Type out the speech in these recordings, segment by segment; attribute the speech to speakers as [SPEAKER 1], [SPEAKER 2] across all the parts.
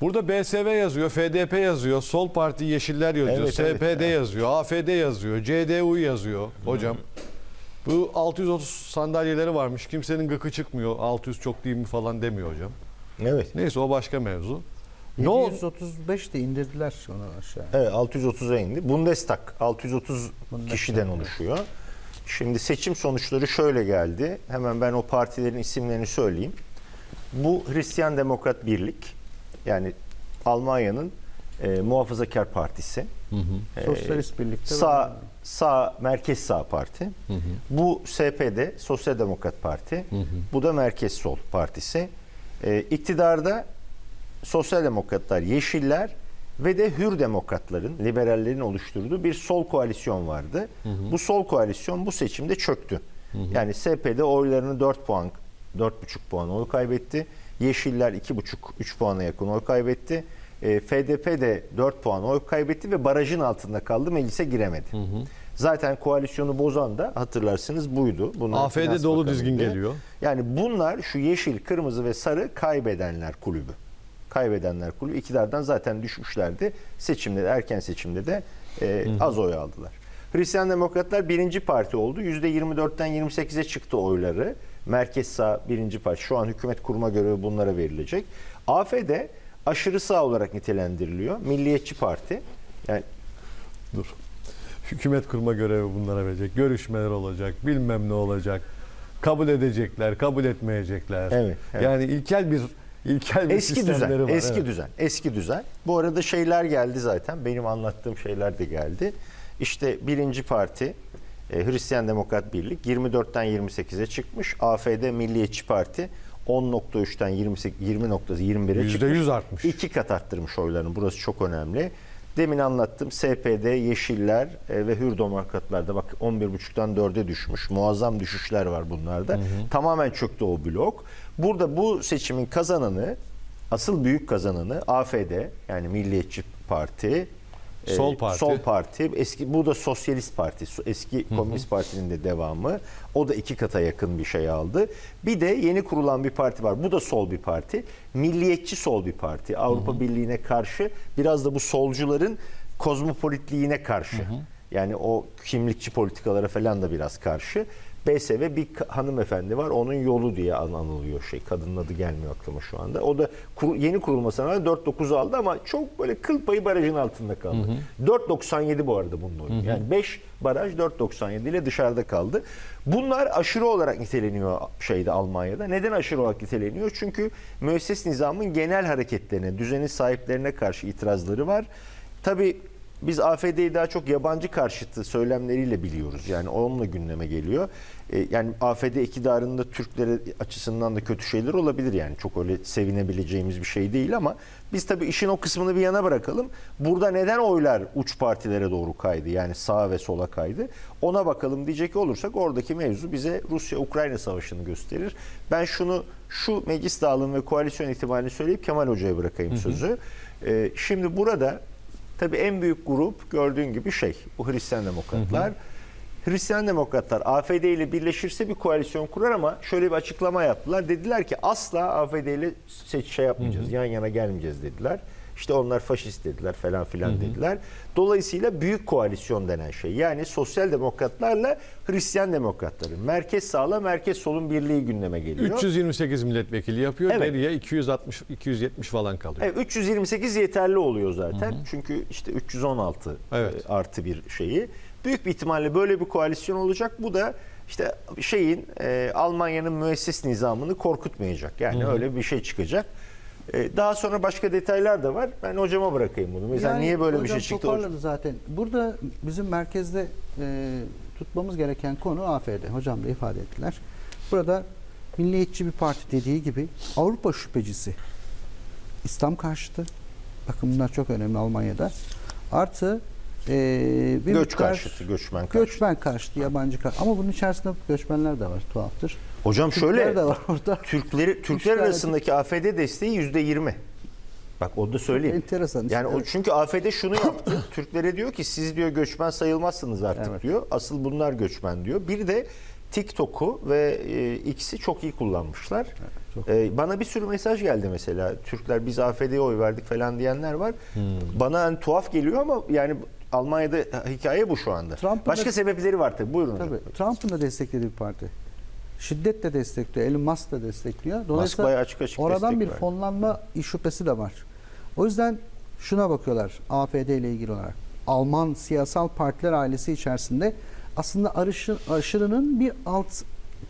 [SPEAKER 1] Burada BSV yazıyor, FDP yazıyor, Sol Parti Yeşiller yazıyor,
[SPEAKER 2] Evet,
[SPEAKER 1] SPD
[SPEAKER 2] evet.
[SPEAKER 1] yazıyor, AFD yazıyor, CDU yazıyor hocam. Bu 630 sandalyeleri varmış. Kimsenin gıkı çıkmıyor. 600 çok değil mi falan demiyor hocam.
[SPEAKER 2] Evet.
[SPEAKER 1] Neyse o başka mevzu. Ne oldu?
[SPEAKER 3] 735 de indirdiler onu aşağı.
[SPEAKER 2] Evet 630'a indi. Bundestag 630
[SPEAKER 3] Bundestag,
[SPEAKER 2] kişiden oluşuyor. Şimdi seçim sonuçları şöyle geldi. Hemen ben o partilerin isimlerini söyleyeyim. Bu Hristiyan Demokrat Birlik yani Almanya'nın e, Muhafazakar Partisi. E,
[SPEAKER 3] Sosyalist birlikte
[SPEAKER 2] sağ sağ merkez sağ parti. Bu SPD Sosyal Demokrat Parti. Bu da Merkez Sol Partisi. E, iktidarda Sosyal Demokratlar, Yeşiller ve de Hür Demokratların, liberallerin oluşturduğu bir sol koalisyon vardı. Bu sol koalisyon bu seçimde çöktü. Yani SPD oylarını 4 puan, 4,5 puan oy kaybetti. Yeşiller 2,5-3 puana yakın oy kaybetti. E, FDP de 4 puan oy kaybetti ve barajın altında kaldı, meclise giremedi. Zaten koalisyonu bozan da hatırlarsınız buydu. Bunlar
[SPEAKER 1] AFD dolu dizgin geliyor.
[SPEAKER 2] Yani bunlar şu yeşil, kırmızı ve sarı kaybedenler kulübü. Kaybedenler kulübü iktidardan zaten düşmüşlerdi. Seçimde de, erken seçimde de e, az oy aldılar. Hristiyan Demokratlar birinci parti oldu. %24'ten 28'e çıktı oyları. Merkez sağ birinci parti. Şu an hükümet kurma görevi bunlara verilecek. AFD aşırı sağ olarak nitelendiriliyor. Milliyetçi Parti. Yani
[SPEAKER 1] Dur. Hükümet kurma görevi bunlara verecek. Görüşmeler olacak. Bilmem ne olacak. Kabul edecekler, kabul etmeyecekler.
[SPEAKER 2] Evet, evet.
[SPEAKER 1] Yani ilkel bir ilkel bir
[SPEAKER 2] Eski düzen,
[SPEAKER 1] var.
[SPEAKER 2] eski
[SPEAKER 1] evet.
[SPEAKER 2] düzen, eski düzen. Bu arada şeyler geldi zaten. Benim anlattığım şeyler de geldi. İşte birinci parti e, Hristiyan Demokrat Birlik 24'ten 28'e çıkmış. AFD Milliyetçi Parti 10.3'ten 28 20.21'e
[SPEAKER 1] Yüzde
[SPEAKER 2] çıkmış.
[SPEAKER 1] yüz artmış.
[SPEAKER 2] İki kat arttırmış oylarını. Burası çok önemli. Demin anlattım. SPD, Yeşiller e, ve Hür Demokratlar da bak 11.5'tan 4'e düşmüş. Muazzam düşüşler var bunlarda. Tamamen çöktü o blok. Burada bu seçimin kazananı, asıl büyük kazananı AFD yani Milliyetçi Parti. E,
[SPEAKER 1] Sol Parti.
[SPEAKER 2] Sol Parti. Eski bu da Sosyalist Parti. Eski Komünist Parti'nin de devamı. O da iki kata yakın bir şey aldı. Bir de yeni kurulan bir parti var. Bu da sol bir parti. Milliyetçi sol bir parti. Avrupa Birliği'ne karşı biraz da bu solcuların kozmopolitliğine karşı. Yani o kimlikçi politikalara falan da biraz karşı. BSV bir hanımefendi var. Onun yolu diye an- anılıyor şey. Kadının adı gelmiyor aklıma şu anda. O da kuru- yeni kurulmasına rağmen 4.9 aldı ama çok böyle kıl payı barajın altında kaldı. 4.97 bu arada bunun oyu. Yani 5 baraj 4.97 ile dışarıda kaldı. Bunlar aşırı olarak niteleniyor şeyde Almanya'da. Neden aşırı olarak niteleniyor? Çünkü müesses nizamın genel hareketlerine, düzenin sahiplerine karşı itirazları var. Tabii biz AFD'yi daha çok yabancı karşıtı söylemleriyle biliyoruz. Yani onunla gündeme geliyor. Ee, yani AFD iktidarında Türklere açısından da kötü şeyler olabilir yani. Çok öyle sevinebileceğimiz bir şey değil ama biz tabii işin o kısmını bir yana bırakalım. Burada neden oylar uç partilere doğru kaydı? Yani sağa ve sola kaydı. Ona bakalım diyecek olursak oradaki mevzu bize Rusya-Ukrayna savaşını gösterir. Ben şunu şu meclis dağılımı ve koalisyon ihtimalini söyleyip Kemal Hoca'ya bırakayım sözü. Ee, şimdi burada Tabii en büyük grup gördüğün gibi şey, bu Hristiyan Demokratlar. Hristiyan Demokratlar AFD ile birleşirse bir koalisyon kurar ama şöyle bir açıklama yaptılar. Dediler ki asla AFD ile şey yapmayacağız, yan yana gelmeyeceğiz dediler. İşte onlar faşist dediler falan filan dediler. Dolayısıyla büyük koalisyon denen şey yani sosyal demokratlarla Hristiyan demokratların merkez sağla merkez solun birliği gündeme geliyor.
[SPEAKER 1] 328 milletvekili yapıyor.
[SPEAKER 2] Evet.
[SPEAKER 1] Geriye 260 270 falan kalıyor.
[SPEAKER 2] Evet, 328 yeterli oluyor zaten. Çünkü işte 316
[SPEAKER 1] Evet.
[SPEAKER 2] e, artı bir şeyi. Büyük bir ihtimalle böyle bir koalisyon olacak. Bu da işte şeyin e, Almanya'nın müesses nizamını korkutmayacak. Yani öyle bir şey çıkacak. E, daha sonra başka detaylar da var. Ben hocama bırakayım bunu. Mesela
[SPEAKER 3] Yani
[SPEAKER 2] niye böyle bir
[SPEAKER 3] hocam
[SPEAKER 2] şey çıktı?
[SPEAKER 3] toparladı zaten. Burada bizim merkezde e, tutmamız gereken konu AFD. Hocam da ifade ettiler. Burada milliyetçi bir parti dediği gibi Avrupa şüphecisi. İslam karşıtı. Bakın bunlar çok önemli Almanya'da. Artı e, bir
[SPEAKER 2] Göç
[SPEAKER 3] miktar
[SPEAKER 2] karşıtı, göçmen karşıtı.
[SPEAKER 3] Göçmen karşıtı, yabancı karşıtı. Ama bunun içerisinde göçmenler de var. Tuhaftır.
[SPEAKER 2] Hocam
[SPEAKER 3] Türkler
[SPEAKER 2] şöyle
[SPEAKER 3] de var orada.
[SPEAKER 2] Türkleri Türkler
[SPEAKER 3] tane-
[SPEAKER 2] arasındaki AFD desteği yüzde yirmi. Bak o da söyleyeyim.
[SPEAKER 3] enteresan işte,
[SPEAKER 2] Yani o,
[SPEAKER 3] evet.
[SPEAKER 2] çünkü AFD şunu yaptı. Türklere diyor ki siz diyor göçmen sayılmazsınız artık
[SPEAKER 3] Evet.
[SPEAKER 2] diyor. Asıl bunlar göçmen diyor. Bir de TikTok'u ve e, X'i çok iyi kullanmışlar.
[SPEAKER 3] çok.
[SPEAKER 2] E, bana bir sürü mesaj geldi mesela. Türkler biz AFD'ye oy verdik falan diyenler var. Bana hani tuhaf geliyor ama yani Almanya'da hikaye bu şu anda.
[SPEAKER 3] Trump'ın
[SPEAKER 2] Başka
[SPEAKER 3] da-
[SPEAKER 2] sebepleri var tabii. Buyurun.
[SPEAKER 3] Tabii Trump'ın da desteklediği bir parti. Şiddetle destekliyor. Elon Musk da destekliyor. Dolayısıyla
[SPEAKER 2] açık açık
[SPEAKER 3] oradan bir fonlanma şüphesi de var. O yüzden şuna bakıyorlar AFD ile ilgili olarak. Alman siyasal partiler ailesi içerisinde aslında arışı, aşırının bir alt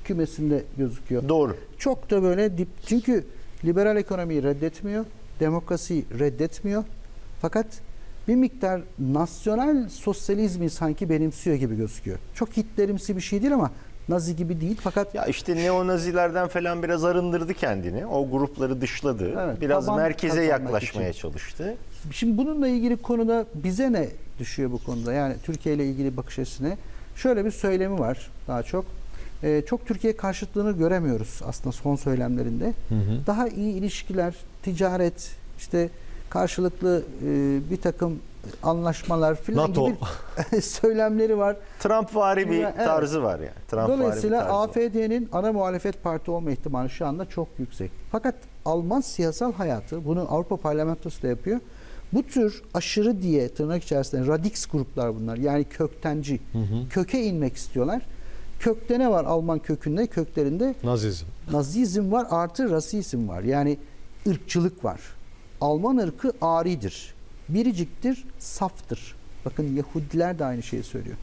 [SPEAKER 3] kümesinde gözüküyor.
[SPEAKER 2] Doğru.
[SPEAKER 3] Çok da böyle dip çünkü liberal ekonomiyi reddetmiyor, demokrasiyi reddetmiyor. Fakat bir miktar nasyonel sosyalizmi sanki benimsiyor gibi gözüküyor. Çok Hitlerimsi bir şey değil ama Nazi gibi değil fakat
[SPEAKER 2] Ya işte neonazilerden falan biraz arındırdı kendini. O grupları dışladı.
[SPEAKER 3] Evet,
[SPEAKER 2] biraz
[SPEAKER 3] taban
[SPEAKER 2] merkeze yaklaşmaya
[SPEAKER 3] için.
[SPEAKER 2] çalıştı.
[SPEAKER 3] Şimdi bununla ilgili konuda bize ne düşüyor bu konuda? Yani Türkiye ile ilgili bakış açısına. Şöyle bir söylemi var daha çok. Ee, çok Türkiye karşıtlığını göremiyoruz aslında son söylemlerinde. Daha iyi ilişkiler, ticaret, işte karşılıklı e, bir takım anlaşmalar filan
[SPEAKER 1] NATO.
[SPEAKER 3] gibi söylemleri var.
[SPEAKER 2] Trump vari bir
[SPEAKER 3] Evet.
[SPEAKER 2] tarzı var yani. Trump
[SPEAKER 3] Dolayısıyla. AFD'nin ana muhalefet parti olma ihtimali şu anda çok yüksek. Fakat Alman siyasal hayatı bunu Avrupa Parlamentosu da yapıyor. Bu tür aşırı diye tırnak içerisinde radix gruplar bunlar. Yani köktenci. Köke inmek istiyorlar. Kökte ne var Alman kökünde? Köklerinde
[SPEAKER 1] Nazizm.
[SPEAKER 3] Nazizm var artı rasizm var. Yani ırkçılık var. Alman ırkı aridir. Biriciktir, saftır. Bakın Yahudiler de aynı şeyi söylüyor.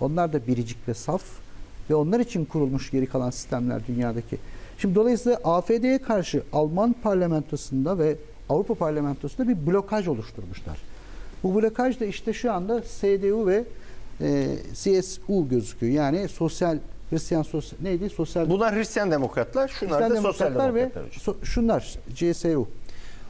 [SPEAKER 3] Onlar da biricik ve saf ve onlar için kurulmuş geri kalan sistemler dünyadaki. Şimdi dolayısıyla AFD'ye karşı Alman parlamentosunda ve Avrupa parlamentosunda bir blokaj oluşturmuşlar. Bu blokaj da işte şu anda CDU ve e, CSU gözüküyor. Yani sosyal Hristiyan sosyal neydi? Sosyal
[SPEAKER 2] Bunlar Hristiyan demokratlar, şunlar
[SPEAKER 3] Hristiyan
[SPEAKER 2] da sosyal
[SPEAKER 3] Demokratlar
[SPEAKER 2] demokratlar.
[SPEAKER 3] ve
[SPEAKER 2] hocam.
[SPEAKER 3] so- şunlar CSU.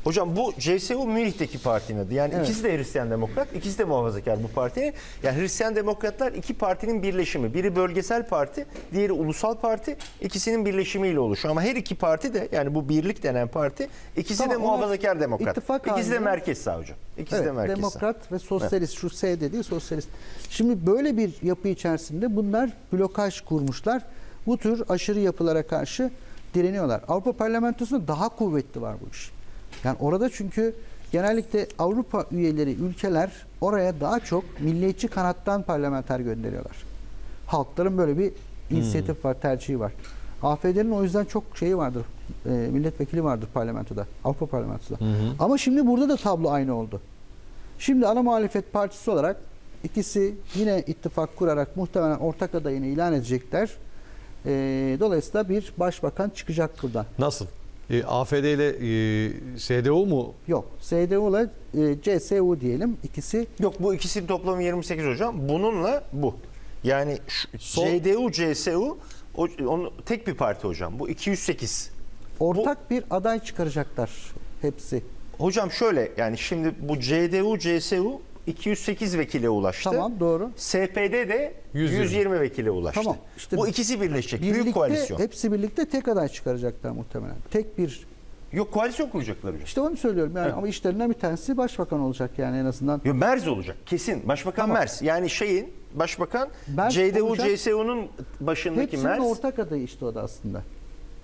[SPEAKER 2] Hocam bu CSU Münih'teki partinin adı. Yani
[SPEAKER 3] Evet.
[SPEAKER 2] ikisi de Hristiyan Demokrat, ikisi de muhafazakar bu partinin. Yani Hristiyan Demokratlar iki partinin birleşimi. Biri bölgesel parti, diğeri ulusal parti. İkisinin birleşimiyle oluşuyor. Ama her iki parti de yani bu birlik denen parti ikisi
[SPEAKER 3] Tamam,
[SPEAKER 2] de muhafazakar demokrat.
[SPEAKER 3] ittifak
[SPEAKER 2] İkisi de merkez sağ hocam. İkisi
[SPEAKER 3] Evet,
[SPEAKER 2] de merkez sağ.
[SPEAKER 3] demokrat ve sosyalist. Şu S dediği sosyalist. Şimdi böyle bir yapı içerisinde bunlar blokaj kurmuşlar. Bu tür aşırı yapılara karşı direniyorlar. Avrupa Parlamentosu'nda daha kuvvetli var bu iş. Yani orada çünkü genellikle Avrupa üyeleri ülkeler oraya daha çok milliyetçi kanattan parlamenter gönderiyorlar. Halkların böyle bir inisiyatif var, tercihi var. AFD'nin o yüzden çok şeyi vardır. e, milletvekili vardır parlamentoda. Avrupa parlamentosunda. Ama şimdi burada da tablo aynı oldu. Şimdi ana muhalefet partisi olarak ikisi yine ittifak kurarak muhtemelen ortak adayını ilan edecekler. E, dolayısıyla bir başbakan çıkacak buradan.
[SPEAKER 1] Nasıl? E, AFD ile e, SDU mu?
[SPEAKER 3] Yok. CDU ile e, CSU diyelim. İkisi
[SPEAKER 2] Yok bu ikisinin toplamı 28 hocam. Bununla bu. Yani şu,
[SPEAKER 1] Sol-
[SPEAKER 2] CDU, CSU o, onu, tek bir parti hocam. Bu 208.
[SPEAKER 3] ortak bir aday çıkaracaklar hepsi.
[SPEAKER 2] Hocam şöyle yani şimdi bu CDU, CSU 208 vekile ulaştı.
[SPEAKER 3] Tamam doğru.
[SPEAKER 2] SPD de
[SPEAKER 1] 120.
[SPEAKER 2] 120, vekile ulaştı.
[SPEAKER 3] Tamam, işte
[SPEAKER 2] bu ikisi birleşecek. Büyük
[SPEAKER 3] Birlikte
[SPEAKER 2] koalisyon.
[SPEAKER 3] hepsi birlikte tek aday çıkaracaklar muhtemelen. Tek bir
[SPEAKER 2] Yok koalisyon kuracaklar hocam.
[SPEAKER 3] işte onu söylüyorum yani
[SPEAKER 2] Evet.
[SPEAKER 3] ama işlerinden bir tanesi başbakan olacak yani en azından.
[SPEAKER 2] Yok Merz olacak kesin. Başbakan
[SPEAKER 3] Tamam.
[SPEAKER 2] Merz. Yani şeyin başbakan
[SPEAKER 3] Merz
[SPEAKER 2] CDU,
[SPEAKER 3] olacak.
[SPEAKER 2] CSU'nun başındaki
[SPEAKER 3] Hepsinin
[SPEAKER 2] Merz.
[SPEAKER 3] ortak adayı işte o da aslında.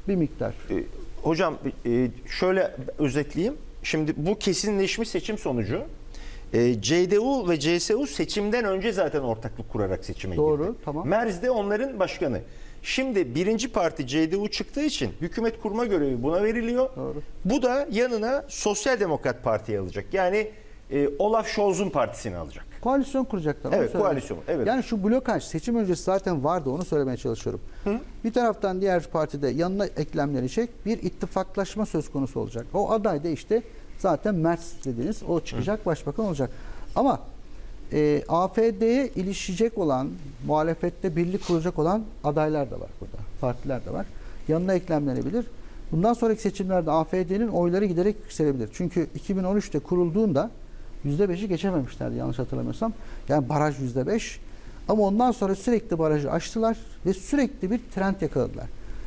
[SPEAKER 3] Bir miktar.
[SPEAKER 2] E, Hocam e, şöyle özetleyeyim. Şimdi bu kesinleşmiş seçim sonucu e, CDU ve CSU seçimden önce zaten ortaklık kurarak seçime
[SPEAKER 3] Doğru,
[SPEAKER 2] girdi.
[SPEAKER 3] tamam.
[SPEAKER 2] Merz de onların başkanı. Şimdi birinci parti CDU çıktığı için hükümet kurma görevi buna veriliyor.
[SPEAKER 3] Doğru.
[SPEAKER 2] Bu da yanına Sosyal Demokrat Parti'yi alacak. Yani e, Olaf Scholz'un partisini alacak.
[SPEAKER 3] Koalisyon kuracaklar.
[SPEAKER 2] Evet, koalisyon, evet.
[SPEAKER 3] Yani şu blokaj seçim öncesi zaten vardı onu söylemeye çalışıyorum. Bir taraftan diğer partide yanına eklemlenecek bir ittifaklaşma söz konusu olacak. O aday da işte zaten Merz dediğiniz o çıkacak başbakan olacak. Ama e, AFD'ye ilişecek olan muhalefette birlik kuracak olan adaylar da var burada. Partiler de var. Yanına eklemlenebilir. Bundan sonraki seçimlerde AFD'nin oyları giderek yükselebilir. Çünkü 2013'te kurulduğunda %5'i geçememişlerdi yanlış hatırlamıyorsam. Yani baraj %5. Ama ondan sonra sürekli barajı aştılar ve sürekli bir trend yakaladılar.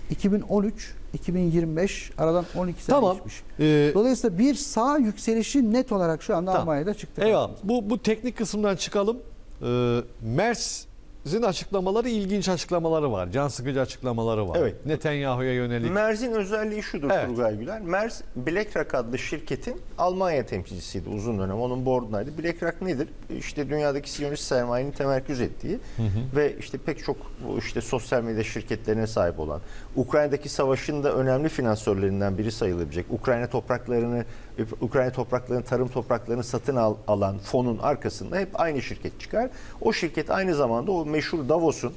[SPEAKER 3] 2013, 2025 aradan 12 sene
[SPEAKER 1] Tamam.
[SPEAKER 3] geçmiş.
[SPEAKER 1] E,
[SPEAKER 3] Dolayısıyla bir sağ yükselişi net olarak şu anda
[SPEAKER 1] Tamam.
[SPEAKER 3] Almanya'da çıktı.
[SPEAKER 1] Eyvallah. Bu, bu teknik kısımdan çıkalım. E, Merz Merz'in açıklamaları ilginç açıklamaları var. Can sıkıcı açıklamaları var.
[SPEAKER 2] Evet.
[SPEAKER 1] Netanyahu'ya yönelik.
[SPEAKER 2] Merz'in özelliği şudur
[SPEAKER 1] Evet.
[SPEAKER 2] Turgay Güler. Merz BlackRock adlı şirketin Almanya temsilcisiydi uzun dönem. Onun board'undaydı. BlackRock nedir? İşte dünyadaki Siyonist sermayenin temerküz ettiği ve işte pek çok işte sosyal medya şirketlerine sahip olan, Ukrayna'daki savaşın da önemli finansörlerinden biri sayılabilecek. Ukrayna topraklarını Ukrayna topraklarını, tarım topraklarını satın al- alan fonun arkasında hep aynı şirket çıkar. O şirket aynı zamanda o meşhur Davos'un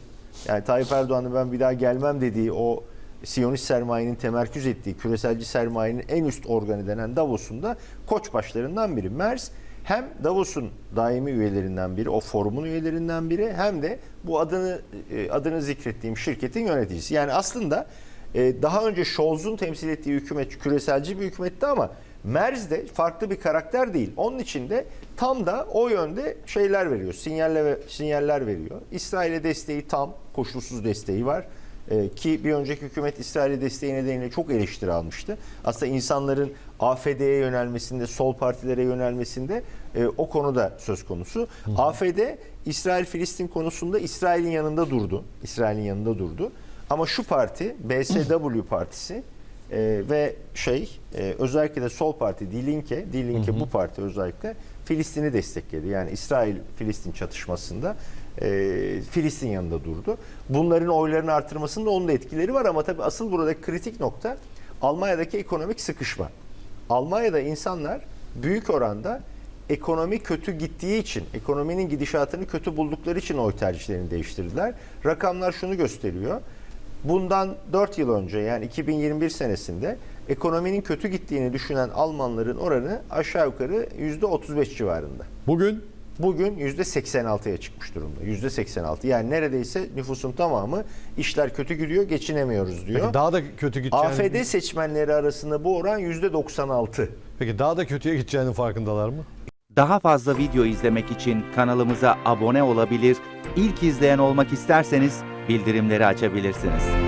[SPEAKER 2] yani Tayyip Erdoğan'ın ben bir daha gelmem dediği o Siyonist sermayenin temerküz ettiği küreselci sermayenin en üst organı denen Davos'un da koç başlarından biri. Mers hem Davos'un daimi üyelerinden biri, o forumun üyelerinden biri hem de bu adını e, adını zikrettiğim şirketin yöneticisi. Yani aslında e, daha önce Scholz'un temsil ettiği hükümet küreselci bir hükümetti ama Merz de farklı bir karakter değil. Onun için de tam da o yönde şeyler veriyor, sinyaller, sinyaller veriyor. İsrail'e desteği tam, koşulsuz desteği var. Ee, ki bir önceki hükümet İsrail'e desteği nedeniyle çok eleştiri almıştı. Aslında insanların AFD'ye yönelmesinde, sol partilere yönelmesinde e, o konuda söz konusu. AFD İsrail-Filistin konusunda İsrail'in yanında durdu. İsrail'in yanında durdu. Ama şu parti, BSW partisi e, ve şey e, özellikle de sol parti Die Linke, Die Linke bu parti özellikle Filistin'i destekledi. Yani İsrail-Filistin çatışmasında e, Filistin yanında durdu. Bunların oylarını artırmasında onun da etkileri var ama tabii asıl buradaki kritik nokta Almanya'daki ekonomik sıkışma. Almanya'da insanlar büyük oranda ekonomi kötü gittiği için, ekonominin gidişatını kötü buldukları için oy tercihlerini değiştirdiler. Rakamlar şunu gösteriyor. Bundan 4 yıl önce yani 2021 senesinde ekonominin kötü gittiğini düşünen Almanların oranı aşağı yukarı %35 civarında.
[SPEAKER 1] Bugün
[SPEAKER 2] Bugün %86'ya çıkmış durumda. %86. Yani neredeyse nüfusun tamamı işler kötü gidiyor, geçinemiyoruz diyor.
[SPEAKER 1] peki daha da kötü gideceğini
[SPEAKER 2] AFD seçmenleri arasında bu oran %96.
[SPEAKER 1] Peki daha da kötüye gideceğinin farkındalar mı?
[SPEAKER 4] Daha fazla video izlemek için kanalımıza abone olabilir, ilk izleyen olmak isterseniz bildirimleri açabilirsiniz.